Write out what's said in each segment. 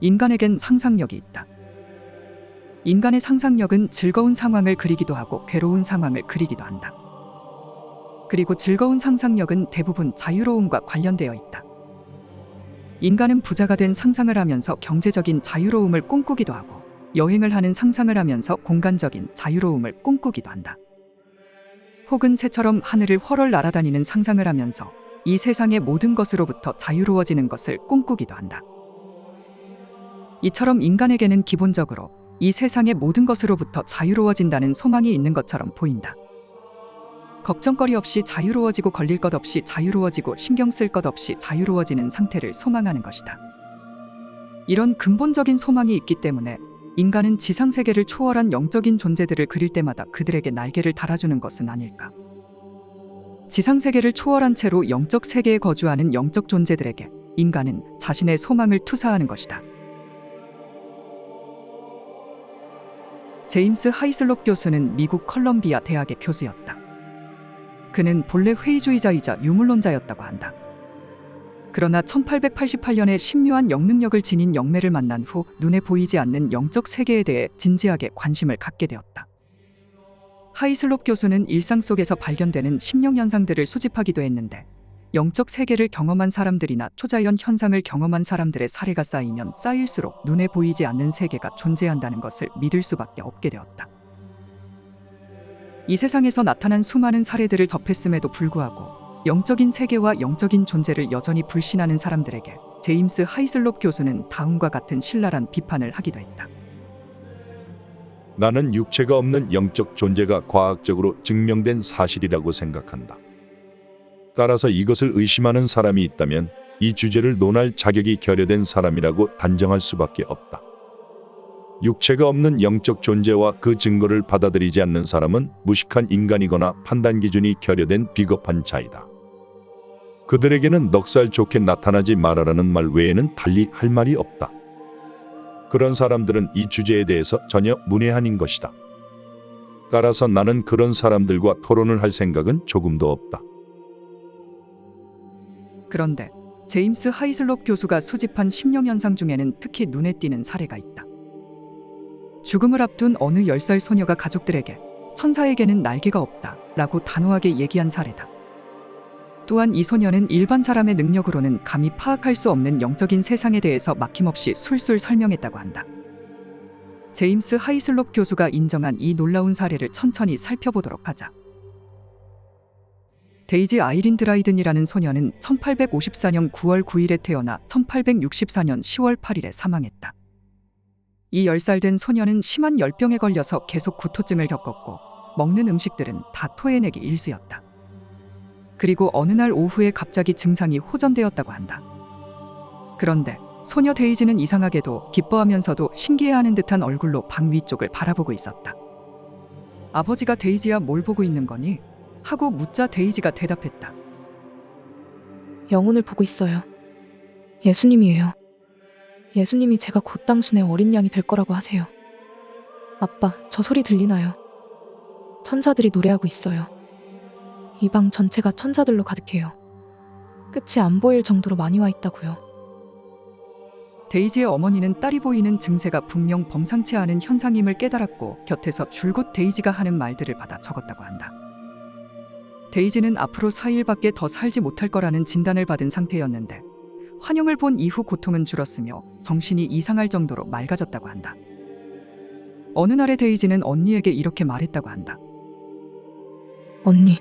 인간에겐 상상력이 있다. 인간의 상상력은 즐거운 상황을 그리기도 하고 괴로운 상황을 그리기도 한다. 그리고 즐거운 상상력은 대부분 자유로움과 관련되어 있다. 인간은 부자가 된 상상을 하면서 경제적인 자유로움을 꿈꾸기도 하고 여행을 하는 상상을 하면서 공간적인 자유로움을 꿈꾸기도 한다. 혹은 새처럼 하늘을 훨훨 날아다니는 상상을 하면서 이 세상의 모든 것으로부터 자유로워지는 것을 꿈꾸기도 한다. 이처럼 인간에게는 기본적으로 이 세상의 모든 것으로부터 자유로워진다는 소망이 있는 것처럼 보인다. 걱정거리 없이 자유로워지고 걸릴 것 없이 자유로워지고 신경 쓸 것 없이 자유로워지는 상태를 소망하는 것이다. 이런 근본적인 소망이 있기 때문에 인간은 지상 세계를 초월한 영적인 존재들을 그릴 때마다 그들에게 날개를 달아주는 것은 아닐까. 지상 세계를 초월한 채로 영적 세계에 거주하는 영적 존재들에게 인간은 자신의 소망을 투사하는 것이다. 제임스 하이슬롭 교수는 미국 컬럼비아 대학의 교수였다. 그는 본래 회의주의자이자 유물론자였다고 한다. 그러나 1888년에 신묘한 영능력을 지닌 영매를 만난 후 눈에 보이지 않는 영적 세계에 대해 진지하게 관심을 갖게 되었다. 하이슬롭 교수는 일상 속에서 발견되는 심령 현상들을 수집하기도 했는데 영적 세계를 경험한 사람들이나 초자연 현상을 경험한 사람들의 사례가 쌓이면 쌓일수록 눈에 보이지 않는 세계가 존재한다는 것을 믿을 수밖에 없게 되었다. 이 세상에서 나타난 수많은 사례들을 접했음에도 불구하고 영적인 세계와 영적인 존재를 여전히 불신하는 사람들에게 제임스 하이슬롭 교수는 다음과 같은 신랄한 비판을 하기도 했다. 나는 육체가 없는 영적 존재가 과학적으로 증명된 사실이라고 생각한다. 따라서 이것을 의심하는 사람이 있다면 이 주제를 논할 자격이 결여된 사람이라고 단정할 수밖에 없다. 육체가 없는 영적 존재와 그 증거를 받아들이지 않는 사람은 무식한 인간이거나 판단 기준이 결여된 비겁한 자이다. 그들에게는 넉살 좋게 나타나지 말아라는 말 외에는 달리 할 말이 없다. 그런 사람들은 이 주제에 대해서 전혀 문외한인 것이다. 따라서 나는 그런 사람들과 토론을 할 생각은 조금도 없다. 그런데 제임스 하이슬롭 교수가 수집한 심령 현상 중에는 특히 눈에 띄는 사례가 있다. 죽음을 앞둔 어느 10살 소녀가 가족들에게 천사에게는 날개가 없다 라고 단호하게 얘기한 사례다. 또한 이 소녀는 일반 사람의 능력으로는 감히 파악할 수 없는 영적인 세상에 대해서 막힘없이 술술 설명했다고 한다. 제임스 하이슬롭 교수가 인정한 이 놀라운 사례를 천천히 살펴보도록 하자. 데이지 아이린 드라이든이라는 소녀는 1854년 9월 9일에 태어나 1864년 10월 8일에 사망했다. 이 10살 된 소녀는 심한 열병에 걸려서 계속 구토증을 겪었고 먹는 음식들은 다 토해내기 일쑤였다. 그리고 어느 날 오후에 갑자기 증상이 호전되었다고 한다. 그런데 소녀 데이지는 이상하게도 기뻐하면서도 신기해하는 듯한 얼굴로 방 위쪽을 바라보고 있었다. 아버지가 데이지야 뭘 보고 있는 거니? 하고 묻자 데이지가 대답했다. 영혼을 보고 있어요. 예수님이에요. 예수님이 제가 곧 당신의 어린 양이 될 거라고 하세요. 아빠, 저 소리 들리나요? 천사들이 노래하고 있어요. 이 방 전체가 천사들로 가득해요. 끝이 안 보일 정도로 많이 와 있다고요. 데이지의 어머니는 딸이 보이는 증세가 분명 범상치 않은 현상임을 깨달았고 곁에서 줄곧 데이지가 하는 말들을 받아 적었다고 한다. 데이지는 앞으로 4일밖에 더 살지 못할 거라는 진단을 받은 상태였는데 환영을 본 이후 고통은 줄었으며 정신이 이상할 정도로 맑아졌다고 한다. 어느 날에 데이지는 언니에게 이렇게 말했다고 한다. 언니,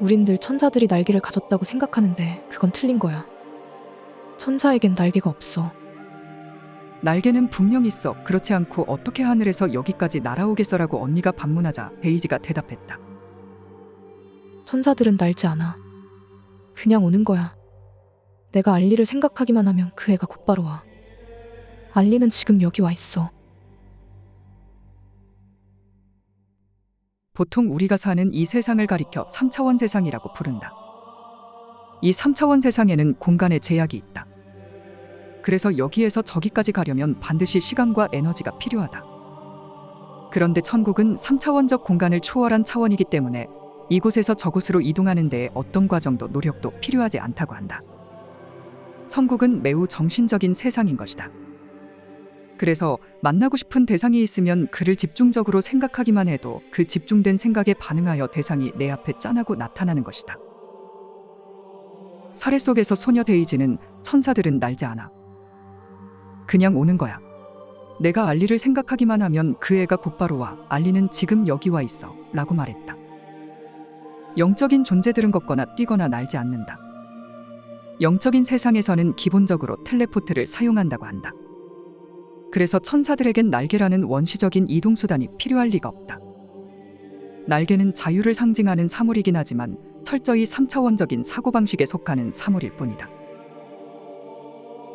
우린 늘 천사들이 날개를 가졌다고 생각하는데 그건 틀린 거야. 천사에겐 날개가 없어. 날개는 분명 있어. 그렇지 않고 어떻게 하늘에서 여기까지 날아오겠어라고 언니가 반문하자 데이지가 대답했다. 천사들은 날지 않아. 그냥 오는 거야. 내가 알리를 생각하기만 하면 그 애가 곧바로 와. 알리는 지금 여기 와 있어. 보통 우리가 사는 이 세상을 가리켜 3차원 세상이라고 부른다. 이 3차원 세상에는 공간의 제약이 있다. 그래서 여기에서 저기까지 가려면 반드시 시간과 에너지가 필요하다. 그런데 천국은 3차원적 공간을 초월한 차원이기 때문에 이곳에서 저곳으로 이동하는 데에 어떤 과정도 노력도 필요하지 않다고 한다. 천국은 매우 정신적인 세상인 것이다. 그래서 만나고 싶은 대상이 있으면 그를 집중적으로 생각하기만 해도 그 집중된 생각에 반응하여 대상이 내 앞에 짠하고 나타나는 것이다. 사례 속에서 소녀 데이지는 천사들은 날지 않아. 그냥 오는 거야. 내가 알리를 생각하기만 하면 그 애가 곧바로 와. 알리는 지금 여기 와 있어. 라고 말했다. 영적인 존재들은 걷거나 뛰거나 날지 않는다. 영적인 세상에서는 기본적으로 텔레포트를 사용한다고 한다. 그래서 천사들에겐 날개라는 원시적인 이동수단이 필요할 리가 없다. 날개는 자유를 상징하는 사물이긴 하지만 철저히 3차원적인 사고방식에 속하는 사물일 뿐이다.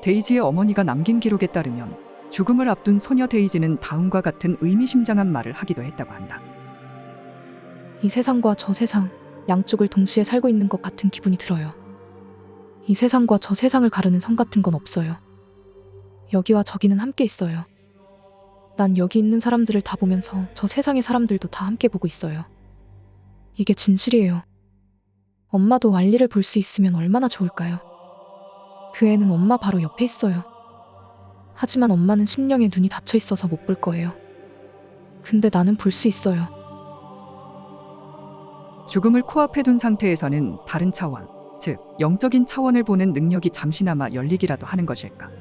데이지의 어머니가 남긴 기록에 따르면 죽음을 앞둔 소녀 데이지는 다음과 같은 의미심장한 말을 하기도 했다고 한다. 이 세상과 저 세상, 양쪽을 동시에 살고 있는 것 같은 기분이 들어요. 이 세상과 저 세상을 가르는 선 같은 건 없어요. 여기와 저기는 함께 있어요. 난 여기 있는 사람들을 다 보면서 저 세상의 사람들도 다 함께 보고 있어요. 이게 진실이에요. 엄마도 알리를 볼 수 있으면 얼마나 좋을까요? 그 애는 엄마 바로 옆에 있어요. 하지만 엄마는 심령에 눈이 닫혀 있어서 못 볼 거예요. 근데 나는 볼 수 있어요. 죽음을 코앞에 둔 상태에서는 다른 차원, 즉 영적인 차원을 보는 능력이 잠시나마 열리기라도 하는 것일까?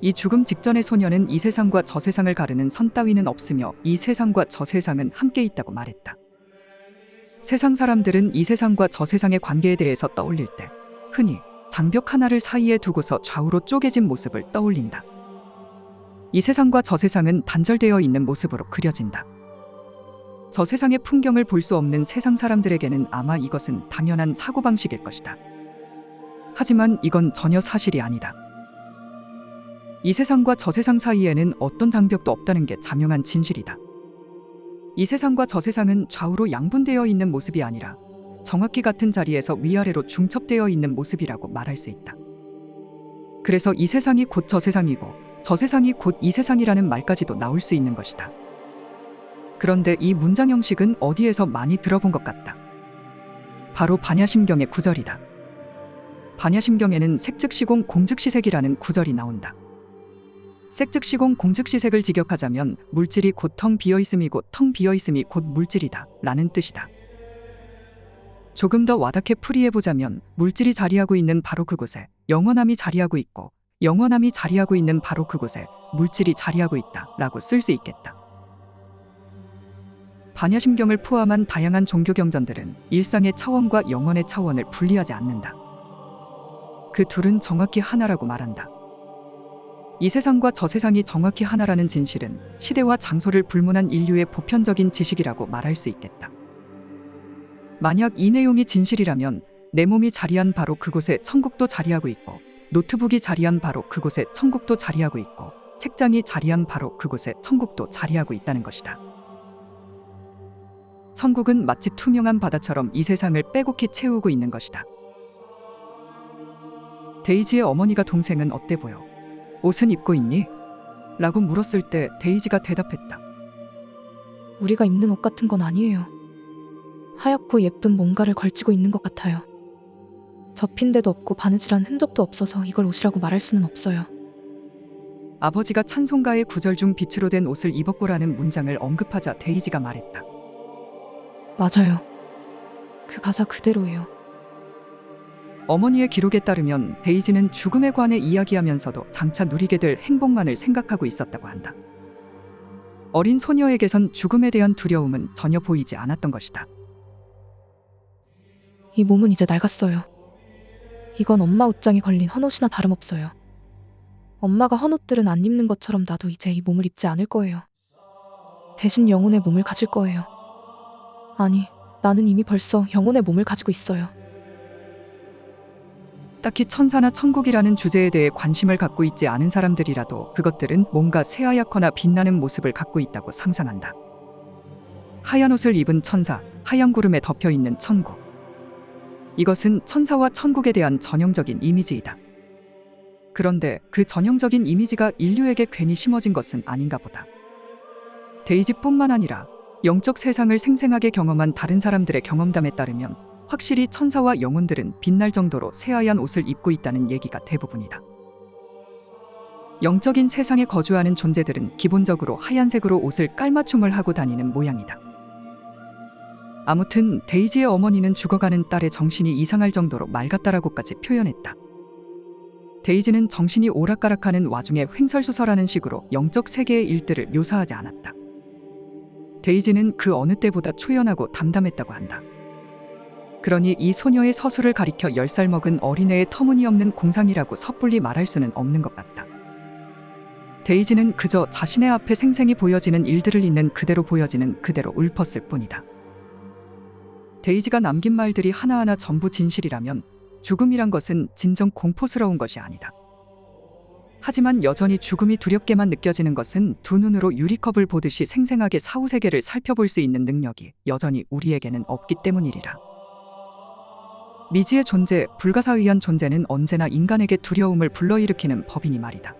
이 죽음 직전의 소녀는 이 세상과 저 세상을 가르는 선 따위는 없으며 이 세상과 저 세상은 함께 있다고 말했다. 세상 사람들은 이 세상과 저 세상의 관계에 대해서 떠올릴 때 흔히 장벽 하나를 사이에 두고서 좌우로 쪼개진 모습을 떠올린다. 이 세상과 저 세상은 단절되어 있는 모습으로 그려진다. 저 세상의 풍경을 볼 수 없는 세상 사람들에게는 아마 이것은 당연한 사고방식일 것이다. 하지만 이건 전혀 사실이 아니다. 이 세상과 저 세상 사이에는 어떤 장벽도 없다는 게 자명한 진실이다. 이 세상과 저 세상은 좌우로 양분되어 있는 모습이 아니라 정확히 같은 자리에서 위아래로 중첩되어 있는 모습이라고 말할 수 있다. 그래서 이 세상이 곧 저 세상이고 저 세상이 곧 이 세상이라는 말까지도 나올 수 있는 것이다. 그런데 이 문장 형식은 어디에서 많이 들어본 것 같다. 바로 반야심경의 구절이다. 반야심경에는 색즉시공 공즉시색이라는 구절이 나온다. 색즉시공 공즉시색을 직역하자면 물질이 곧 텅 비어 있음이고 텅 비어 있음이 곧 물질이다 라는 뜻이다. 조금 더 와닿게 풀이해 보자면 물질이 자리하고 있는 바로 그곳에 영원함이 자리하고 있고 영원함이 자리하고 있는 바로 그곳에 물질이 자리하고 있다 라고 쓸 수 있겠다. 반야심경을 포함한 다양한 종교 경전들은 일상의 차원과 영원의 차원을 분리하지 않는다. 그 둘은 정확히 하나라고 말한다. 이 세상과 저 세상이 정확히 하나라는 진실은 시대와 장소를 불문한 인류의 보편적인 지식이라고 말할 수 있겠다. 만약 이 내용이 진실이라면 내 몸이 자리한 바로 그곳에 천국도 자리하고 있고 노트북이 자리한 바로 그곳에 천국도 자리하고 있고 책장이 자리한 바로 그곳에 천국도 자리하고 있다는 것이다. 천국은 마치 투명한 바다처럼 이 세상을 빼곡히 채우고 있는 것이다. 데이지의 어머니가 동생은 어때 보여? 옷은 입고 있니? 라고 물었을 때 데이지가 대답했다. 우리가 입는 옷 같은 건 아니에요. 하얗고 예쁜 뭔가를 걸치고 있는 것 같아요. 접힌 데도 없고 바느질한 흔적도 없어서 이걸 옷이라고 말할 수는 없어요. 아버지가 찬송가의 구절 중 빛으로 된 옷을 입었고라는 문장을 언급하자 데이지가 말했다. 맞아요. 그 가사 그대로예요. 어머니의 기록에 따르면 데이지는 죽음에 관해 이야기하면서도 장차 누리게 될 행복만을 생각하고 있었다고 한다. 어린 소녀에게선 죽음에 대한 두려움은 전혀 보이지 않았던 것이다. 이 몸은 이제 낡았어요. 이건 엄마 옷장에 걸린 헌옷이나 다름없어요. 엄마가 헌옷들은 안 입는 것처럼 나도 이제 이 몸을 입지 않을 거예요. 대신 영혼의 몸을 가질 거예요. 아니, 나는 이미 벌써 영혼의 몸을 가지고 있어요. 딱히 천사나 천국이라는 주제에 대해 관심을 갖고 있지 않은 사람들이라도 그것들은 뭔가 새하얗거나 빛나는 모습을 갖고 있다고 상상한다. 하얀 옷을 입은 천사, 하얀 구름에 덮여 있는 천국. 이것은 천사와 천국에 대한 전형적인 이미지이다. 그런데 그 전형적인 이미지가 인류에게 괜히 심어진 것은 아닌가 보다. 데이지뿐만 아니라 영적 세상을 생생하게 경험한 다른 사람들의 경험담에 따르면 확실히 천사와 영혼들은 빛날 정도로 새하얀 옷을 입고 있다는 얘기가 대부분이다. 영적인 세상에 거주하는 존재들은 기본적으로 하얀색으로 옷을 깔맞춤을 하고 다니는 모양이다. 아무튼 데이지의 어머니는 죽어가는 딸의 정신이 이상할 정도로 맑았다라고까지 표현했다. 데이지는 정신이 오락가락하는 와중에 횡설수설하는 식으로 영적 세계의 일들을 묘사하지 않았다. 데이지는 그 어느 때보다 초연하고 담담했다고 한다. 그러니 이 소녀의 서술을 가리켜 10살 먹은 어린애의 터무니없는 공상이라고 섣불리 말할 수는 없는 것 같다. 데이지는 그저 자신의 앞에 생생히 보여지는 일들을 있는 그대로 보여지는 그대로 읊었을 뿐이다. 데이지가 남긴 말들이 하나하나 전부 진실이라면 죽음이란 것은 진정 공포스러운 것이 아니다. 하지만 여전히 죽음이 두렵게만 느껴지는 것은 두 눈으로 유리컵을 보듯이 생생하게 사후세계를 살펴볼 수 있는 능력이 여전히 우리에게는 없기 때문이리라. 미지의 존재, 불가사의한 존재는 언제나 인간에게 두려움을 불러일으키는 법이니 말이다.